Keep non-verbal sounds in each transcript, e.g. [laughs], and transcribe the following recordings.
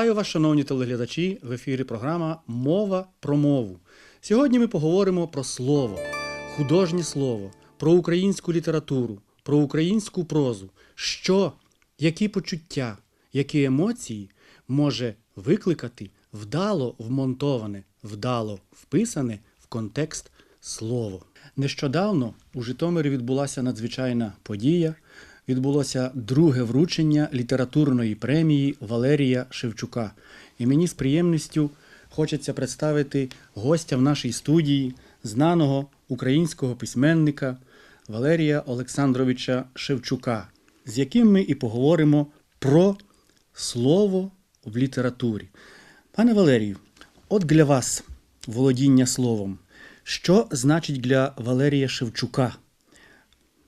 Вітаю вас, шановні телеглядачі. В ефірі програма Мова про мову. Сьогодні ми поговоримо про слово, художнє слово, про українську літературу, про українську прозу. Що, які почуття, які емоції може викликати вдало вмонтоване, вдало вписане в контекст слово. Нещодавно у Житомирі відбулася надзвичайна подія. Відбулося друге вручення літературної премії Валерія Шевчука. І мені з приємністю хочеться представити гостя в нашій студії, знаного українського письменника Валерія Олександровича Шевчука, з яким ми і поговоримо про слово в літературі. Пане Валерію, от для вас володіння словом. Що значить для Валерія Шевчука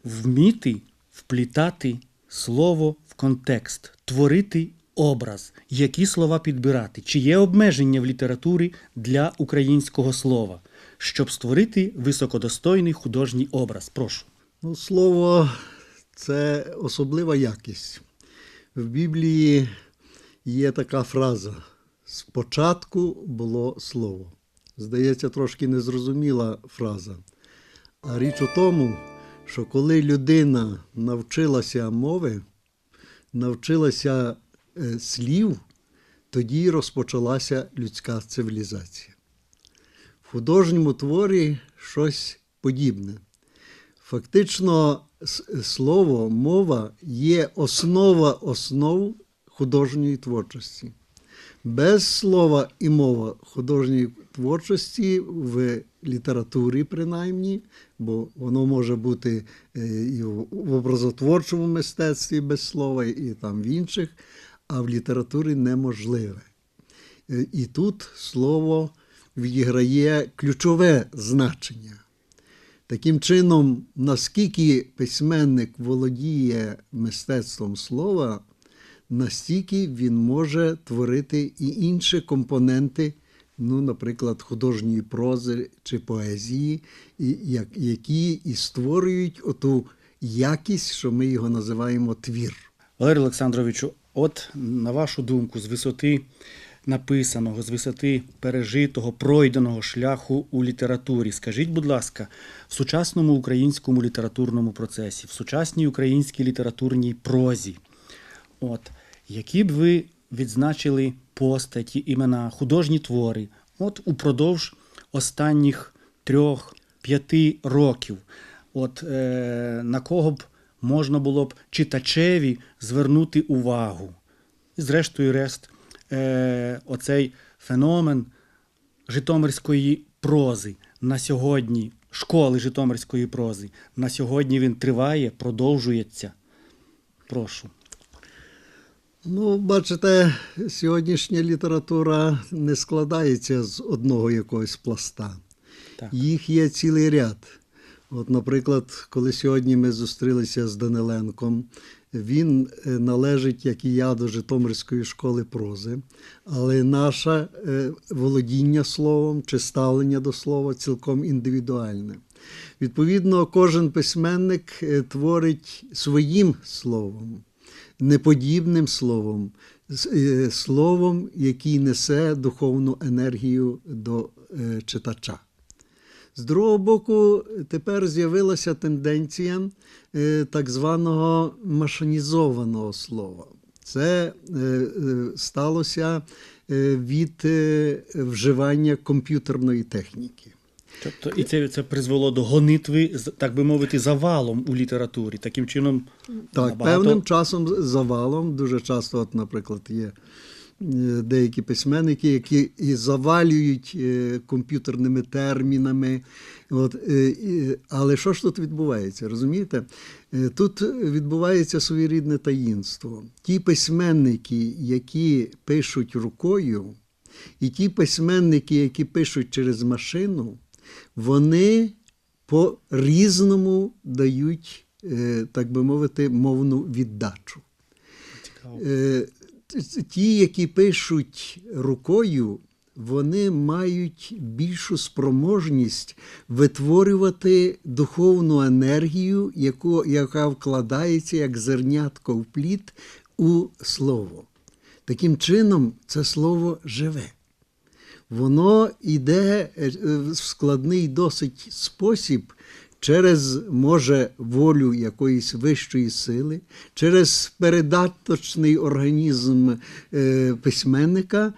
вміти вплітати слово в контекст, творити образ, які слова підбирати, чи є обмеження в літературі для українського слова, щоб створити високодостойний художній образ? Прошу. Ну, слово це особлива якість. В Біблії є така фраза: спочатку було слово. Здається, трошки незрозуміла фраза. А річ у тому, що коли людина навчилася мови, навчилася е, слів, тоді розпочалася людська цивілізація. В художньому творі щось подібне. Фактично, слово, мова є основа основ художньої творчості. Без слова і мова художньої творчості в літературі, принаймні, бо воно може бути е, і в образотворчому мистецтві без слова, і там в інших, а в літературі неможливе. Е, І тут слово відіграє ключове значення. Таким чином, наскільки письменник володіє мистецтвом слова, настільки він може творити і інші компоненти, ну, наприклад, художньої прози чи поезії, які і створюють оту якість, що ми його називаємо твір. Валерію Олександровичу, от на вашу думку, з висоти написаного, з висоти пережитого, пройденого шляху у літературі, скажіть, будь ласка, в сучасному українському літературному процесі, в сучасній українській літературній прозі, от, які б ви відзначили постаті, імена, художні твори, от упродовж останніх трьох-п'яти років, от е, на кого б можна було б читачеві звернути увагу. І зрештою, рест, е, оцей феномен житомирської прози на сьогодні, школи житомирської прози, на сьогодні він триває, продовжується. Прошу. Ну, бачите, сьогоднішня література не складається з одного якогось пласта. Так. Їх є цілий ряд. От, наприклад, коли сьогодні ми зустрілися з Даниленком, він е, належить, як і я, до Житомирської школи прози, але наше е, володіння словом чи ставлення до слова цілком індивідуальне. Відповідно, кожен письменник е, творить своїм словом неподібним словом, е, словом, який несе духовну енергію до е, читача. З другого боку, тепер з'явилася тенденція е, так званого машинізованого слова. Це сталося від вживання комп'ютерної техніки. Тобто, і це, це призвело до гонитви, так би мовити, завалом у літературі. Таким чином, Так, набагато... певним часом завалом. Дуже часто, от, наприклад, є е, деякі письменники, які і завалюють е, комп'ютерними термінами. От, е, але що ж тут відбувається? Розумієте? Тут відбувається своєрідне таїнство. Ті письменники, які пишуть рукою, і ті письменники, які пишуть через машину, вони по-різному дають, е, так би мовити, мовну віддачу. Цікаво. Е, Ті, які пишуть рукою, вони мають більшу спроможність витворювати духовну енергію, яку, яка вкладається як зернятко в плід у слово. Таким чином, це слово живе. Воно йде е, в складний досить спосіб через, може, волю якоїсь вищої сили, через передаточний організм е, письменника.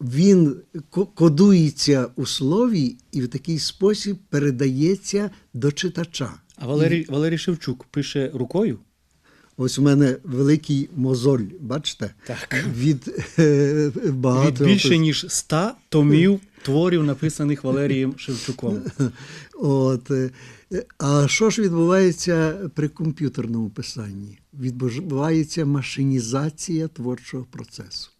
Він кодується у слові і в такий спосіб передається до читача. А Валерій, Валерій Шевчук пише рукою? Ось у мене великий мозоль, бачите? Так. Від е, багато Від більше ніж ста томів творів, написаних Валерієм Шевчуком. [laughs] От. е, А що ж відбувається при комп'ютерному писанні? Відбувається машинізація творчого процесу.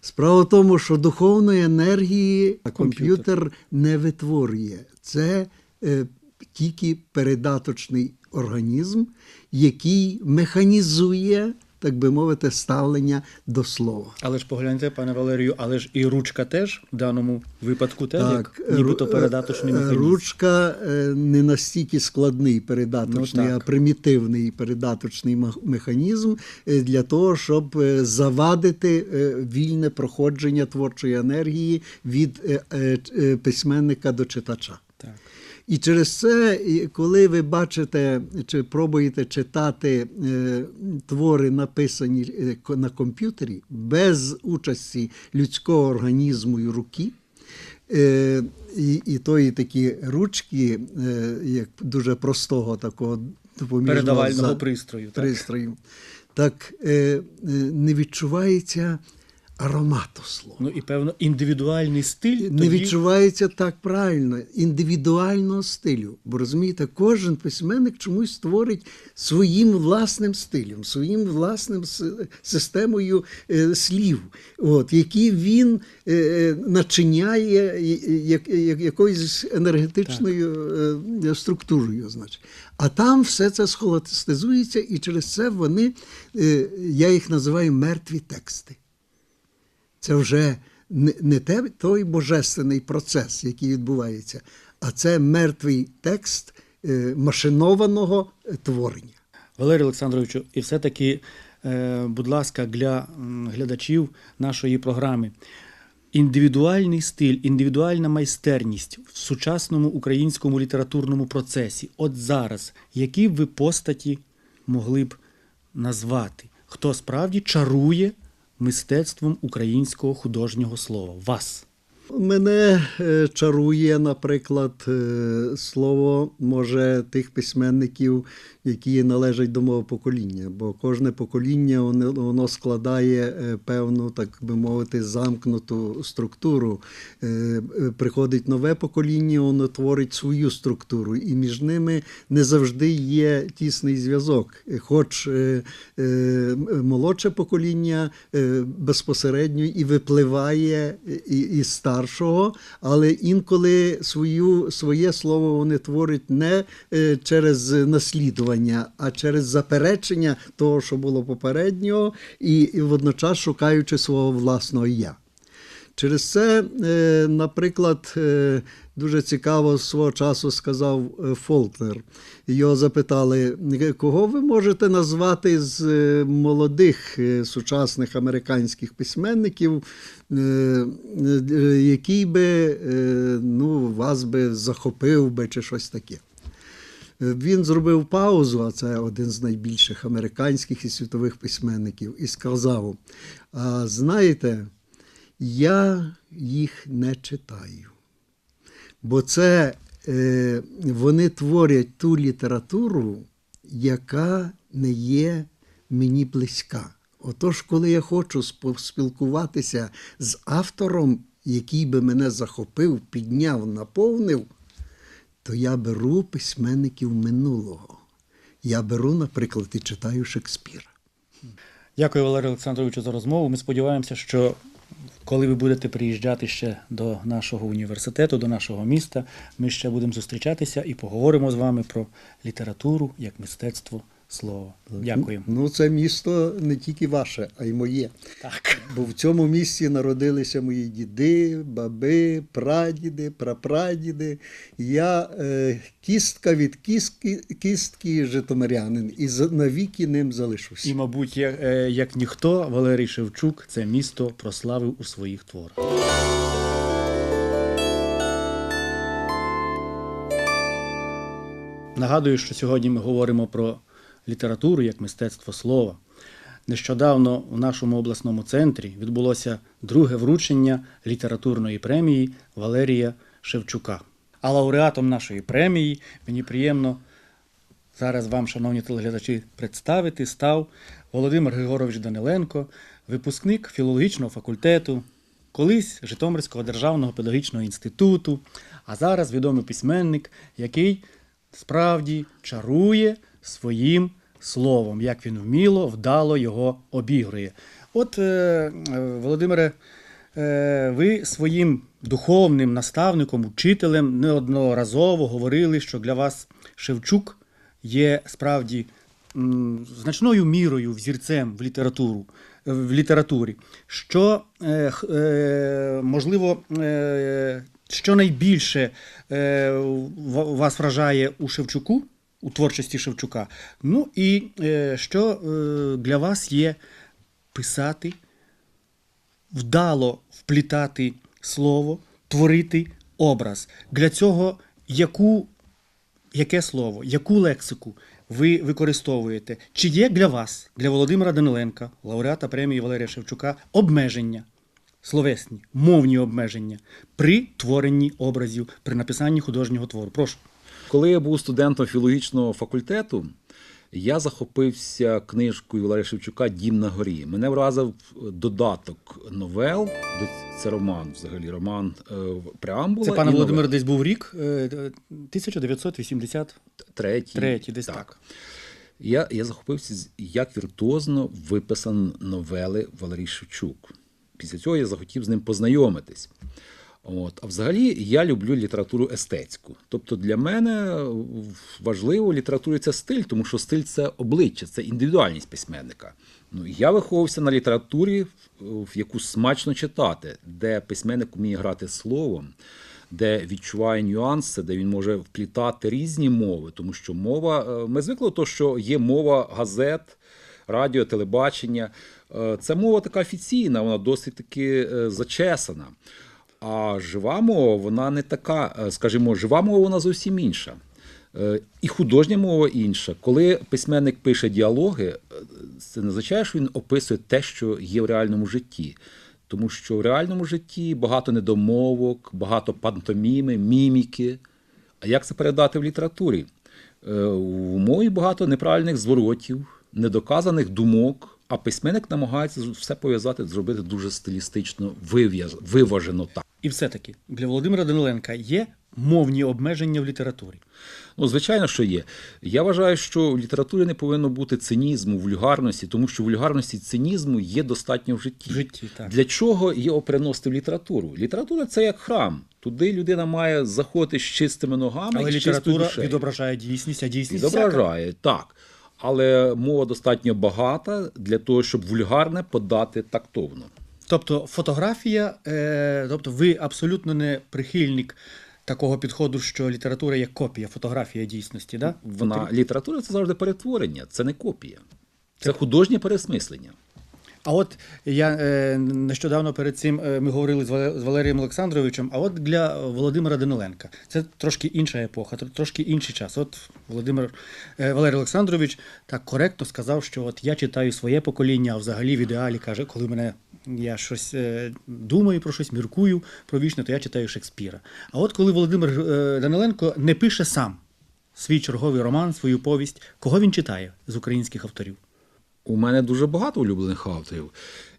Справа в тому, що духовної енергії Комп'ютер. комп'ютер не витворює. Це е, тільки передаточний організм, який механізує, так би мовити, ставлення до слова. Але ж погляньте, пане Валерію, але ж і ручка теж в даному випадку теж як нібито передаточний е, механізм. Ручка е, не настільки складний передаточний, Ну, а примітивний передаточний механізм е, для того, щоб е, завадити е, вільне проходження творчої енергії від е, е, е, письменника до читача. Так. І через це, коли ви бачите чи пробуєте читати е, твори, написані е, на комп'ютері, без участі людського організму і руки, е, і, і тої такі ручки, як дуже простого такого допоміжного Передавального за- пристрою. Так? пристрою, так не відчувається аромату слова. Ну і певно індивідуальний стиль Не тоді... відчувається так правильно, індивідуального стилю. Бо розумієте, кожен письменник чомусь створить своїм власним стилем, своїм власним системою е, слів, от, які він е, е, начиняє е, як, як, якоюсь енергетичною е, структурою. Значить. А там все це схолостизується, і через це вони, е, я їх називаю мертві тексти. Це вже не, те, той божественний процес, який відбувається, а це мертвий текст е, машинованого е, творення. Валерію Олександровичу, і все-таки, е, будь ласка, для глядачів нашої програми. Індивідуальний стиль, індивідуальна майстерність в сучасному українському літературному процесі. От зараз, які ви постаті могли б назвати? Хто справді чарує мистецтвом українського художнього слова? Вас. Мене е, чарує, наприклад, е, слово може тих письменників, які належать до мого покоління, бо кожне покоління воно, складає е, певну, так би мовити, замкнуту структуру. Приходить нове покоління, воно творить свою структуру, і між ними не завжди є тісний зв'язок. Хоч молодше покоління безпосередньо і випливає із старшого, але інколи свою, своє слово вони творять не е, через наслідування, а через заперечення того, що було попереднього, і, і водночас шукаючи свого власного я. Через це, е, наприклад, е, дуже цікаво свого часу сказав е, Фолкнер. Його запитали, кого ви можете назвати з молодих сучасних американських письменників, який би ну, вас би захопив би чи щось таке. Він зробив паузу, а це один з найбільших американських і світових письменників, і сказав: а знаєте, я їх не читаю. Бо це е, вони творять ту літературу, яка не є мені близька. Отож, коли я хочу спілкуватися з автором, який би мене захопив, підняв, наповнив, то я беру письменників минулого. Я беру, наприклад, і читаю Шекспіра. Дякую, Валерію Олександровичу, за розмову. Ми сподіваємося, що коли ви будете приїжджати ще до нашого університету, до нашого міста, ми ще будемо зустрічатися і поговоримо з вами про літературу як мистецтво слово. Дякую. Ну, це місто не тільки ваше, а й моє. Так. Бо в цьому місці народилися мої діди, баби, прадіди, прапрадіди. Я е, кістка від кістки, кістки житомирянин і навіки ним залишусь. І, мабуть, як, е, як ніхто, Валерій Шевчук це місто прославив у своїх творах. Нагадую, що сьогодні ми говоримо про літературу як мистецтво слова. Нещодавно у нашому обласному центрі відбулося друге вручення літературної премії Валерія Шевчука. А лауреатом нашої премії мені приємно зараз вам, шановні телеглядачі, представити став Володимир Григорович Даниленко, випускник філологічного факультету, колись Житомирського державного педагогічного інституту, а зараз відомий письменник, який справді чарує своїм словом, як він вміло, вдало його обігрує. От, е, е, Володимире, е, ви своїм духовним наставником, учителем неодноразово говорили, що для вас Шевчук є справді значною мірою взірцем в літературу. В літературі, що е, е, можливо, е, що найбільше е, вас вражає у Шевчуку, у творчості Шевчука. Ну і е, що е, для вас є писати, вдало вплітати слово, творити образ. Для цього яку, яке слово, яку лексику ви використовуєте? Чи є для вас, для Володимира Даниленка, лауреата премії Валерія Шевчука, обмеження? Словесні, мовні обмеження при творенні образів, при написанні художнього твору. Прошу. Коли я був студентом філологічного факультету, я захопився книжкою Валерія Шевчука Дім на горі. Мене вразив додаток новел. Це роман, взагалі, роман е, преамбула. Це пане Володимир, десь був рік е, е, 1983, третій, десь так. Я, я захопився, як віртуозно виписані новели Валерій Шевчук. Після цього я захотів з ним познайомитись. От. А взагалі я люблю літературу естетську. Тобто для мене важливо в літературі це стиль, тому що стиль це обличчя, це індивідуальність письменника. Ну, я виховувався на літературі, в яку смачно читати, де письменник вміє грати словом, де відчуває нюанси, де він може вплітати різні мови, тому що мова, е, ми звикли до того, що є мова газет, радіо, телебачення. Е, Це мова така офіційна, вона досить таки е, зачесана. А жива мова, вона не така, е, скажімо, жива мова вона зовсім інша. Е, І художня мова інша. Коли письменник пише діалоги, е, це не означає, що він описує те, що є в реальному житті. Тому що в реальному житті багато недомовок, багато пантоміми, міміки. А як це передати в літературі? У мові багато неправильних зворотів, недоказаних думок, а письменник намагається все пов'язати, зробити дуже стилістично виважено так. І все-таки для Володимира Даниленка є мовні обмеження в літературі. Ну, звичайно, що є. Я вважаю, що в літературі не повинно бути цинізму, вульгарності, тому що вульгарності цинізму є достатньо в житті. В житті, так. Для чого його переносити в літературу? Література це як храм. Туди людина має заходити з чистими ногами Але і література душею. відображає дійсність, а дійсність всяка. Відображає, так. Але мова достатньо багата для того, щоб вульгарне подати тактовно. Тобто фотографія, е, тобто ви абсолютно не прихильник такого підходу, що література є копія, фотографія дійсності. Да? Вона література це завжди перетворення, це не копія. Це художнє пересмислення. А от я е, нещодавно перед цим е, ми говорили з Вале- з Валерієм Олександровичем. А от для Володимира Даниленка це трошки інша епоха, трошки інший час. От Володимир е, Валерій Олександрович так коректно сказав, що от я читаю своє покоління, а взагалі в ідеалі каже, коли мене я щось думаю про щось, міркую про вічне, то я читаю Шекспіра. А от коли Володимир Даниленко не пише сам свій черговий роман, свою повість, кого він читає з українських авторів? У мене дуже багато улюблених авторів.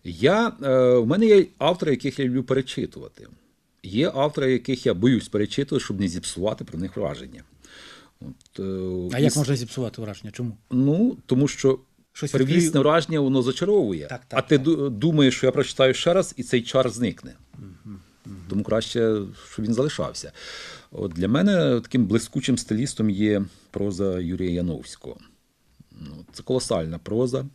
Я, е, у мене є автори, яких я люблю перечитувати. Є автори, яких я боюсь перечитувати, щоб не зіпсувати про них враження. От, е, А і як можна зіпсувати враження? Чому? Ну, тому що Щось первісне відкрию. враження воно зачаровує. Так, так, а ти так. думаєш, що я прочитаю ще раз, і цей чар зникне. Тому краще, щоб він залишався. От для мене таким блискучим стилістом є проза Юрія Яновського. Ну, Це колосальна проза,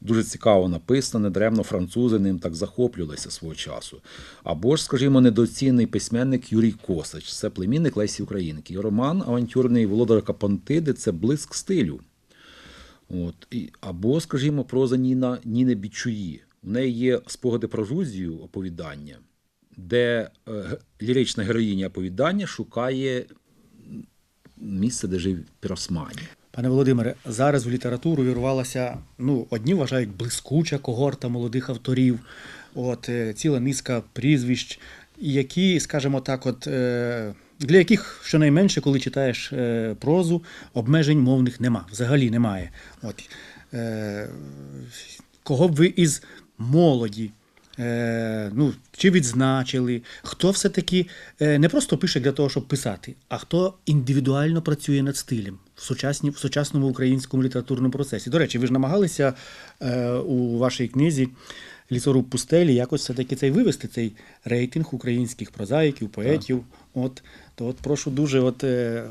дуже цікаво написана, недаремно французи ним так захоплювалися свого часу. Або ж, скажімо, недоцінний письменник Юрій Косач, це племінник Лесі Українки. І роман авантюрний Володарка Пантиди це блиск стилю. От. І, або, скажімо, проза Ніна, Ніни Бічуї. В неї є спогади про Грузію оповідання, де е, лірична героїня оповідання шукає місце, де жив Піросмані. Пане Володимире, зараз в літературу вірвалася, ну, одні вважають блискуча когорта молодих авторів, от е, ціла низка прізвищ, які, скажімо так, от е, для яких щонайменше, коли читаєш е, прозу, обмежень мовних нема, взагалі немає. От, кого б ви із молоді ну, чи відзначили, хто все-таки не просто пише для того, щоб писати, а хто індивідуально працює над стилем в, сучасні, в сучасному українському літературному процесі. До речі, ви ж намагалися е, у вашій книзі Лісоруб пустелі якось все-таки цей вивести цей рейтинг українських прозаїків, поетів. От, то от прошу дуже, от е,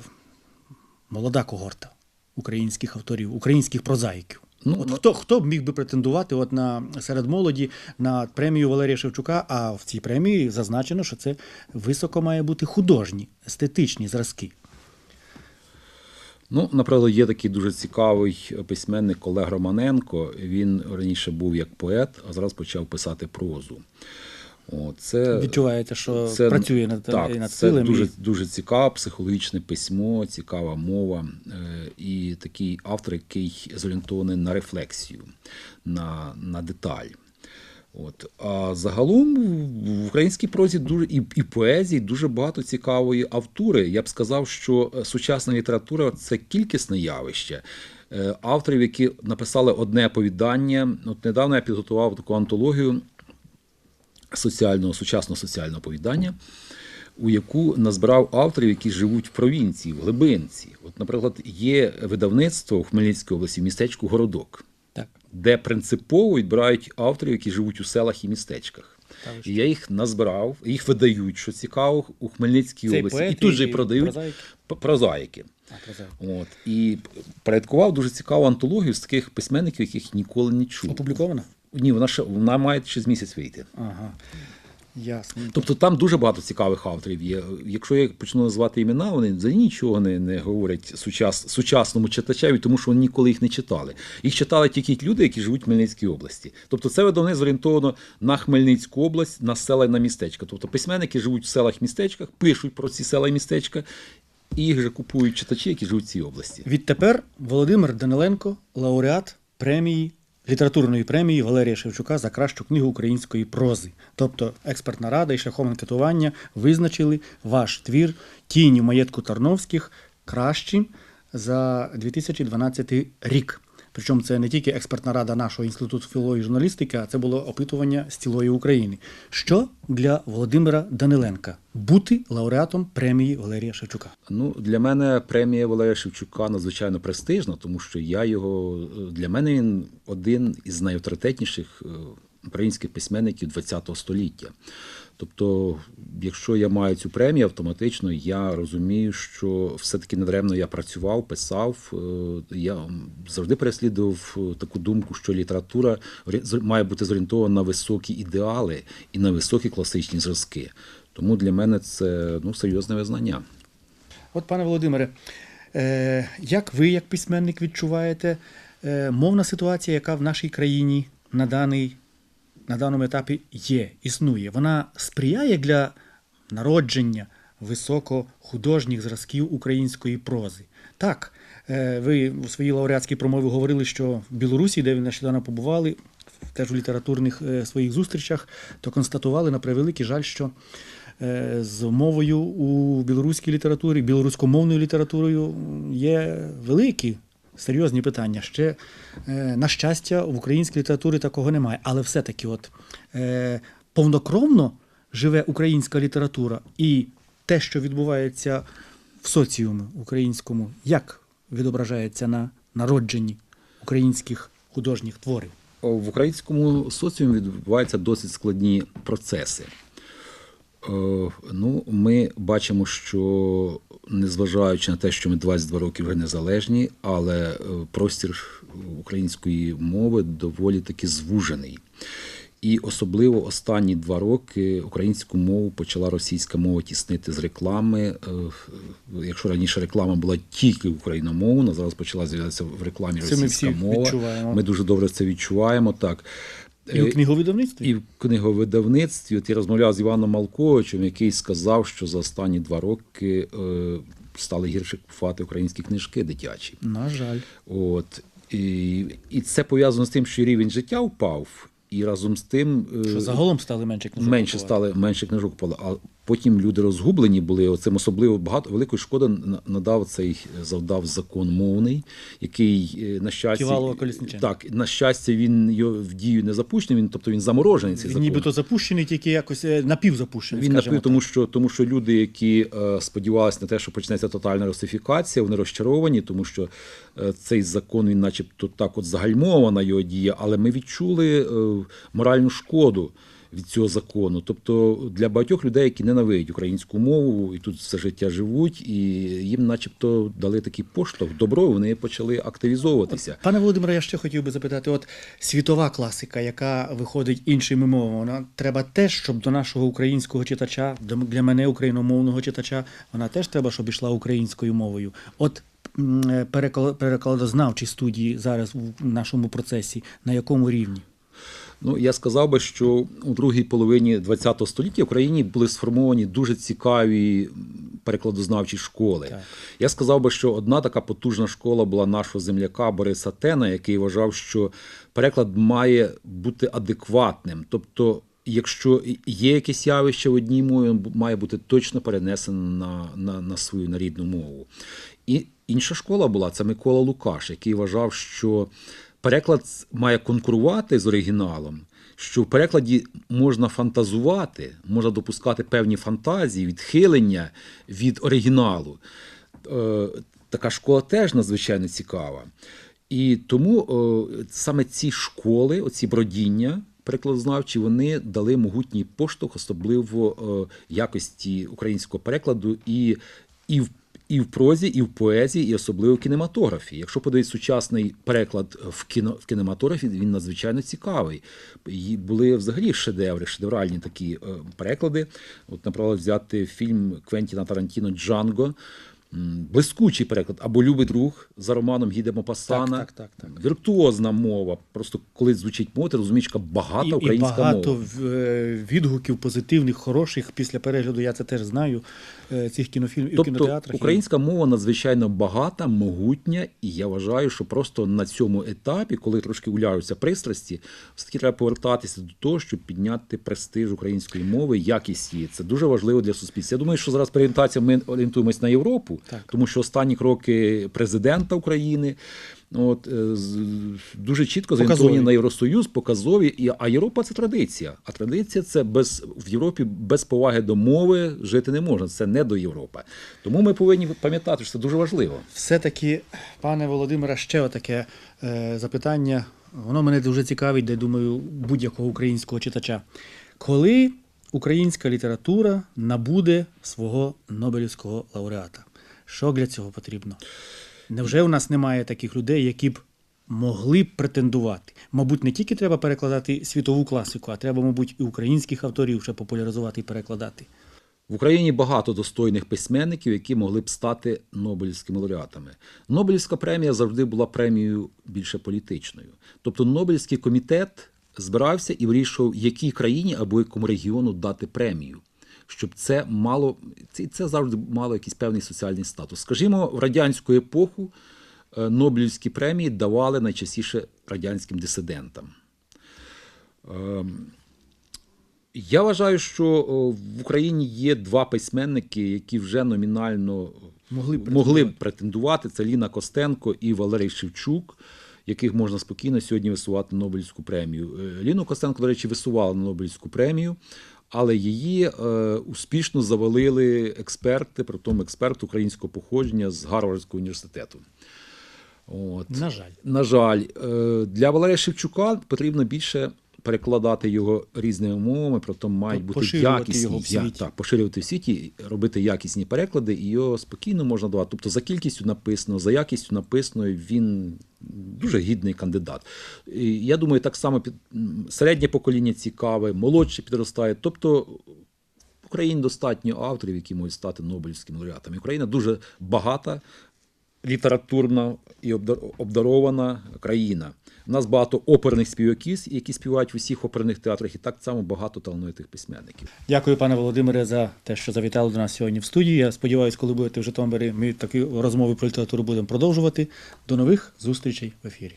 молода когорта українських авторів, українських прозаїків. Ну, от ну- хто, хто міг би претендувати от на серед молоді на премію Валерія Шевчука? А в цій премії зазначено, що це високо має бути художні, естетичні зразки. Ну, наприклад, є такий дуже цікавий письменник Олег Романенко. Він раніше був як поет, а зараз почав писати прозу. О, це, Відчувається, що це, працює над, так, над це стилем. дуже, дуже цікаве психологічне письмо, цікава мова е, і такий автор, який зорієнтований на рефлексію, на, на деталь. От. А загалом в українській прозі дуже і, і поезії дуже багато цікавої автури. Я б сказав, що е, сучасна література це кількісне явище. Е, Авторів, які написали одне оповідання. От недавно я підготував таку антологію соціального, сучасного соціального оповідання, у яку назбирав авторів, які живуть в провінції, в глибинці. От, наприклад, є видавництво у Хмельницькій області містечку Городок. Де принципово відбирають авторів, які живуть у селах і містечках. І я їх назбирав, їх видають, що цікаво, у Хмельницькій Цей області. І тут же і продають прозаїки? прозаїки. А, прозаїки. От. І порядкував дуже цікаву антологію з таких письменників, яких ніколи не чув. Опублікована? Ні, вона ще вона має через місяць вийти. Ага. Ясно. Тобто там дуже багато цікавих авторів є. Якщо я почну називати імена, вони взагалі нічого не, не говорять сучас, сучасному читачеві, тому що вони ніколи їх не читали. Їх читали тільки люди, які живуть в Хмельницькій області. Тобто це видавництво зорієнтовано на Хмельницьку область, на села і на містечка. Тобто письменники живуть в селах і містечках, пишуть про ці села і містечка, і їх же купують читачі, які живуть в цій області. Відтепер Володимир Даниленко, лауреат премії літературної премії Валерія Шевчука за кращу книгу української прози. Тобто експертна рада і шляхом анкетування визначили ваш твір «Тінь у маєтку Тарновських кращим за 2012 рік. Причому це не тільки експертна рада нашого інституту філології і журналістики, а це було опитування з цілої України. Що для Володимира Даниленка бути лауреатом премії Валерія Шевчука? Ну, для мене премія Валерія Шевчука надзвичайно престижна, тому що я його для мене він один із найавторитетніших е, українських письменників ХХ століття. Тобто, якщо я маю цю премію, автоматично я розумію, що все-таки недаремно я працював, писав. Е, Я завжди переслідував е, таку думку, що література має бути зорієнтована на високі ідеали і на високі класичні зразки. Тому для мене це ну, серйозне визнання. От, пане Володимире, е, як ви, як письменник, відчуваєте мовна ситуація, яка в нашій країні на, даний, на даному етапі є, існує? Вона сприяє для народження високохудожніх зразків української прози? Так, е, ви у своїй лауреатській промові говорили, що в Білорусі, де ви нещодавно побували, теж у літературних е, своїх зустрічах, то констатували на превеликий жаль, що е, з мовою у білоруській літературі, білоруськомовною літературою є великі серйозні питання. Ще, е, на щастя, в українській літературі такого немає. Але все-таки, от е, повнокровно живе українська література і те, що відбувається в соціумі українському, як відображається на народженні українських художніх творів? В українському соціумі відбуваються досить складні процеси. Е, Ну, ми бачимо, що незважаючи на те, що ми 22 роки вже незалежні, але е, простір української мови доволі таки звужений. І особливо останні два роки українську мову почала російська мова тіснити з реклами. Е, Якщо раніше реклама була тільки україномовна, зараз почала з'являтися в рекламі Це ми російська всі мова. відчуваємо. Ми дуже добре це відчуваємо. Так. І у Е, книговидавництві? і в книговидавництві от я розмовляв з Іваном Малковичем, який сказав, що за останні два роки е, стали гірше купувати українські книжки дитячі. На жаль. От і, і це пов'язано з тим, що рівень життя впав, і разом з тим е, Що загалом стали менше книжок менше купувати. стали менше книжок впали. А потім люди розгублені були. Оцим особливо багато великої шкоди надав цей завдав закон мовний, який е, на щастя Ківалова так на щастя він його в дію не запущений. Він тобто він заморожений. Цей Він закон. нібито запущений, тільки якось е, напівзапущений. Він скажімо напив, тому що тому що люди, які е, сподівалися на те, що почнеться тотальна русифікація, вони розчаровані, тому що е, цей закон він, начебто, так от загальмована його дія, але ми відчули е, моральну шкоду. Від цього закону, тобто для багатьох людей, які ненавидять українську мову і тут все життя живуть, і їм, начебто, дали такий поштовх, добро, вони почали активізовуватися. Пане Володимире, я ще хотів би запитати: от світова класика, яка виходить іншими мовами, вона треба теж, щоб до нашого українського читача, для мене україномовного читача, вона теж треба, щоб йшла українською мовою. От е, перекладознавчі студії зараз в нашому процесі, на якому рівні? Ну, я сказав би, що у другій половині ХХ століття в Україні були сформовані дуже цікаві перекладознавчі школи. Так. Я сказав би, що одна така потужна школа була нашого земляка Бориса Тена, який вважав, що переклад має бути адекватним. Тобто, якщо є якесь явище в одній мові, він має бути точно перенесено на, на, на свою на рідну мову. І інша школа була це Микола Лукаш, який вважав, що переклад має конкурувати з оригіналом, що в перекладі можна фантазувати, можна допускати певні фантазії, відхилення від оригіналу. Е, Така школа теж надзвичайно цікава. І тому е, саме ці школи, оці бродіння перекладознавчі, вони дали могутній поштовх, особливо е, якості українського перекладу і, і в і в прозі, і в поезії, і особливо в кінематографі. Якщо подивитися сучасний переклад в кіно в кінематографі, він надзвичайно цікавий. І були взагалі шедеври, шедевральні такі е, переклади. От, наприклад, взяти фільм Квентіна Тарантіно Джанго. Блискучий переклад або Любий друг за романом Гіде Мопассана. Так, так, так, так. Віртуозна мова. Просто коли звучить мова, ти розумієш, яка багата і, і багато мова. е, відгуків позитивних, хороших після перегляду. Я це теж знаю. е, Цих кінофільмів і в Тобто кінотеатрах. українська мова надзвичайно багата, могутня, і я вважаю, що просто на цьому етапі, коли трошки уляються пристрасті, все-таки треба повертатися до того, щоб підняти престиж української мови, якість її. Це дуже важливо для суспільства. Я думаю, що зараз при ми орієнтуємось на Європу, Так. тому що останні кроки президента України. От е, дуже чітко зорієнтовані на Євросоюз, показові. І а Європа це традиція. А традиція це без в Європі без поваги до мови жити не можна. Це не до Європи. Тому ми повинні пам'ятати, що це дуже важливо. Все-таки, пане Володимире, ще отаке е, запитання. Воно мене дуже цікавить, де думаю, будь-якого українського читача. Коли українська література набуде свого Нобелівського лауреата? Що для цього потрібно? Невже у нас немає таких людей, які б могли б претендувати? Мабуть, не тільки треба перекладати світову класику, а треба, мабуть, і українських авторів ще популяризувати і перекладати. В Україні багато достойних письменників, які могли б стати Нобелівськими лауреатами. Нобелівська премія завжди була премією більше політичною. Тобто Нобелівський комітет збирався і вирішував, якій країні або якому регіону дати премію. Щоб це мало це, це завжди мало якийсь певний соціальний статус. Скажімо, в радянську епоху е, Нобелівські премії давали найчастіше радянським дисидентам. Ем, я вважаю, що в Україні є два письменники, які вже номінально Могли б могли претендувати. Це Ліна Костенко і Валерій Шевчук, яких можна спокійно сьогодні висувати на Нобелівську премію. Е, Ліну Костенко, до речі, висували на Нобелівську премію, але її е, успішно завалили експерти, при тому експерт українського походження з Гарвардського університету. От. На жаль. На жаль, е, для Валерія Шевчука потрібно більше перекладати його різними мовами, проте мають бути Поширювати якісні його в світі. так, поширювати в світі, робити якісні переклади, і його спокійно можна давати. Тобто за кількістю написано, за якістю написано, він дуже гідний кандидат. І я думаю, так само під середнє покоління цікаве, молодше підростає. Тобто в Україні достатньо авторів, які можуть стати Нобелівськими лауреатами. Україна дуже багата, літературна і обдарована країна. У нас багато оперних співаків, які співають в усіх оперних театрах, і так само багато талановитих письменників. Дякую, пане Володимире, за те, що завітали до нас сьогодні в студії. Я сподіваюся, коли будете в Житомирі, ми такі розмови про літературу будемо продовжувати. До нових зустрічей в ефірі.